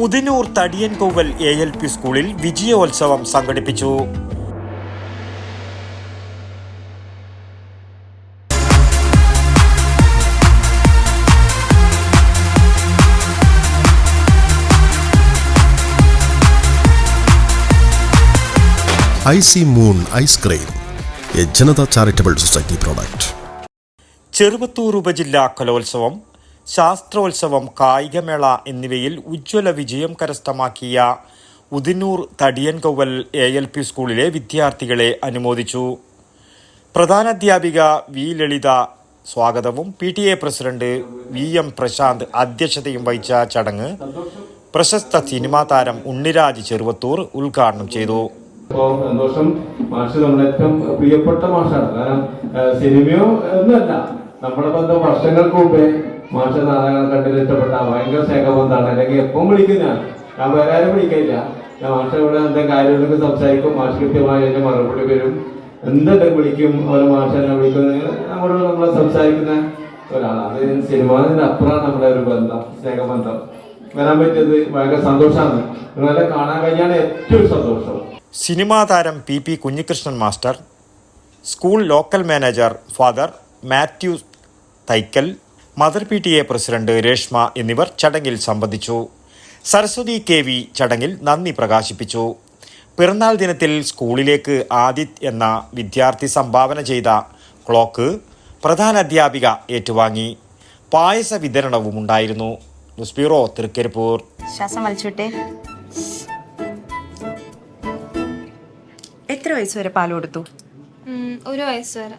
Udinur Thadiyankovval A L P സ്കൂളിൽ വിജയോത്സവം സംഘടിപ്പിച്ചു. Icy moon ice cream a Janata charitable society product. Cheruvathur ഉപജില്ലാ കലോത്സവം ശാസ്ത്രോത്സവം കായികമേള എന്നിവയിൽ ഉജ്ജ്വല വിജയം കരസ്ഥമാക്കിയ Udinur Thadiyankovval A L P സ്കൂളിലെ വിദ്യാർത്ഥികളെ അനുമോദിച്ചു. പ്രധാനാധ്യാപിക വി ലളിത സ്വാഗതവും P T A president V M Prashanth അധ്യക്ഷതയും വഹിച്ച ചടങ്ങ് പ്രശസ്ത സിനിമാ താരം ഉണ്ണിരാജ് ചെറുവത്തൂർ ഉദ്ഘാടനം ചെയ്തു. അപ്പോ സന്തോഷം. മാഷ് നമ്മുടെ ഏറ്റവും പ്രിയപ്പെട്ട മാഷാണ്. കാരണം സിനിമയോ ഒന്നുമല്ല. നമ്മുടെ ബന്ധം വർഷങ്ങൾക്ക് മുമ്പേ മാഷ നാടകം കണ്ടിൽ ഇഷ്ടപ്പെട്ട. ഭയങ്കര അല്ലെങ്കിൽ എപ്പം വിളിക്കുന്നതാണ് ഞാൻ വേറെ ആരും വിളിക്കില്ല ഞാൻ മാഷ ഇവിടെ എന്തെങ്കിലും കാര്യങ്ങളൊക്കെ സംസാരിക്കും. മാഷ് കൃത്യമായി അതിന്റെ മറുപടി വരും എന്തുണ്ടെങ്കിലും വിളിക്കും. അവരെ മാഷ എന്നെ വിളിക്കുന്ന നമ്മുടെ നമ്മൾ സംസാരിക്കുന്ന ഒരാളാണ്. അത് സിനിമ അപ്പുറമാണ് നമ്മുടെ ഒരു ബന്ധം സ്നേഹബന്ധം. വരാൻ പറ്റിയത് ഭയങ്കര സന്തോഷമാണ്. നിങ്ങളെ കാണാൻ കഴിഞ്ഞാണ് ഏറ്റവും സന്തോഷം. സിനിമാ താരം P P Kunhikrishnan master school local manager father Mathew Thaikkal mother P T A president Reshma എന്നിവർ ചടങ്ങിൽ സംബന്ധിച്ചു. സരസ്വതി കെ വി ചടങ്ങിൽ നന്ദി പ്രകാശിപ്പിച്ചു. പിറന്നാൾ ദിനത്തിൽ സ്കൂളിലേക്ക് ആദിത് എന്ന വിദ്യാർത്ഥി സംഭാവന ചെയ്ത ക്ലോക്ക് പ്രധാന അധ്യാപിക ഏറ്റുവാങ്ങി. പായസ വിതരണവും ഉണ്ടായിരുന്നു. News bureau Thrikaripur. ശ്വാസം വലിച്ചുവിട്ടെ. എത്ര വയസ്സ് വരെ പാൽ കൊടുത്തു? ഒരു വയസ്സ് വരെ.